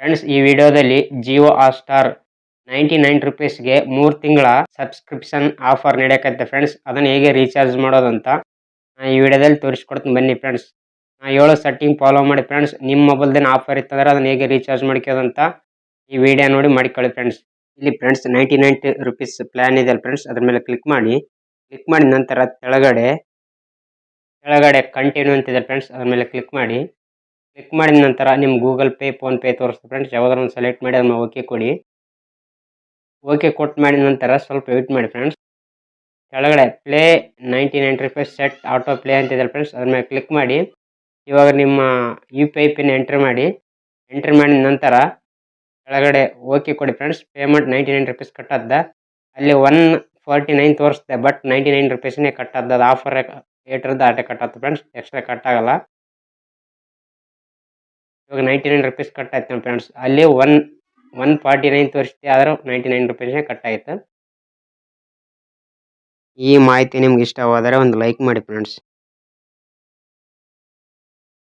Friends ಈ ವಿಡಿಯೋದಲ್ಲಿ Jio star ninety nine ರುಪೀಸ್ಗೆ ಮೂರು ತಿಂಗಳ ಸಬ್ಸ್ಕ್ರಿಪ್ಷನ್ ಆಫರ್ ನಡೆಯಕತ್ತೆ ಫ್ರೆಂಡ್ಸ್ ಅದನ್ನು ಹೇಗೆ ರೀಚಾರ್ಜ್ ಮಾಡೋದಂತ ನಾನು ಈ ವಿಡಿಯೋದಲ್ಲಿ ತೋರಿಸ್ಕೊಡ್ತೀನಿ ಬನ್ನಿ ಫ್ರೆಂಡ್ಸ್ ನಾ ಏಳು ಸೆಟ್ಟಿಂಗ್ ಫಾಲೋ ಮಾಡಿ ಫ್ರೆಂಡ್ಸ್ ನಿಮ್ಮ ಮೊಬೈಲ್ದೇನು ಆಫರ್ ಇತ್ತಂದ್ರೆ ಅದನ್ನು ಹೇಗೆ ರೀಚಾರ್ಜ್ ಮಾಡ್ಕೋದಂತ ಈ ವಿಡಿಯೋ ನೋಡಿ ಮಾಡ್ಕೊಳ್ಳಿ ಫ್ರೆಂಡ್ಸ್ ಇಲ್ಲಿ friends ninety nine rupees plan ಇದೆ ಫ್ರೆಂಡ್ಸ್ ಅದ್ರ ಮೇಲೆ ಕ್ಲಿಕ್ ಮಾಡಿ. ಕ್ಲಿಕ್ ಮಾಡಿದ ನಂತರ ಕೆಳಗಡೆ ಕೆಳಗಡೆ ಕಂಟಿನ್ಯೂ ಅಂತಿದೆ ಫ್ರೆಂಡ್ಸ್ ಅದ್ರ ಮೇಲೆ ಕ್ಲಿಕ್ ಮಾಡಿ. ಕ್ಲಿಕ್ ಮಾಡಿದ ನಂತರ ನಿಮ್ಮ ಗೂಗಲ್ ಪೇ ಫೋನ್ಪೇ ತೋರಿಸ್ತದೆ ಫ್ರೆಂಡ್ಸ್ ಯಾವುದಾದ್ರು ಒಂದು ಸೆಲೆಕ್ಟ್ ಮಾಡಿ ಅದನ್ನು ಓಕೆ ಕೊಡಿ. ಓಕೆ ಕೊಟ್ಟು ಮಾಡಿದ ನಂತರ ಸ್ವಲ್ಪ ವೆಯ್ಟ್ ಮಾಡಿ ಫ್ರೆಂಡ್ಸ್ ಕೆಳಗಡೆ play ninety nine rupees set auto play ಅಂತಿದೆ ಫ್ರೆಂಡ್ಸ್ ಅದ್ರ ಮೇಲೆ ಕ್ಲಿಕ್ ಮಾಡಿ. ಇವಾಗ ನಿಮ್ಮ U P I pin entry ಮಾಡಿ. ಎಂಟ್ರಿ ಮಾಡಿದ ನಂತರ ಕೆಳಗಡೆ ಓಕೆ ಕೊಡಿ friends payment ninety nine rupees ಕಟ್ಟದ್ದ. ಅಲ್ಲಿ ಒನ್ ಫಾರ್ಟಿ ನೈನ್ ತೋರಿಸ್ದೆ ಬಟ್ ನೈಂಟಿ ನೈನ್ ರುಪೀಸ್ನೇ ಕಟ್ಟದ್ದು. ಅದು ಆಫರ್ ಏಟ್ರದ್ದು ಆಟೆ ಕಟ್ಟತ್ತೆ ಫ್ರೆಂಡ್ಸ್ ಎಕ್ಸ್ಟ್ರಾ ಕಟ್ಟಾಗಲ್ಲ ಇವಾಗ ನೈಂಟಿ ನೈನ್ ರುಪೀಸ್ ಕಟ್ ಆಯ್ತು ನಮ್ಮ ಫ್ರೆಂಡ್ಸ್ ಅಲ್ಲಿ ಒನ್ ಒನ್ ಫಾರ್ಟಿ ನೈನ್ ತೋರಿಸ್ತೀವಿ ಆದ್ರೆ ನೈಂಟಿ ನೈನ್ ರುಪೀಸ್ನೇ ಕಟ್ ಆಯ್ತು ಈ ಮಾಹಿತಿ ನಿಮ್ಗೆ ಇಷ್ಟವಾದರೆ ಒಂದು ಲೈಕ್ ಮಾಡಿ ಫ್ರೆಂಡ್ಸ್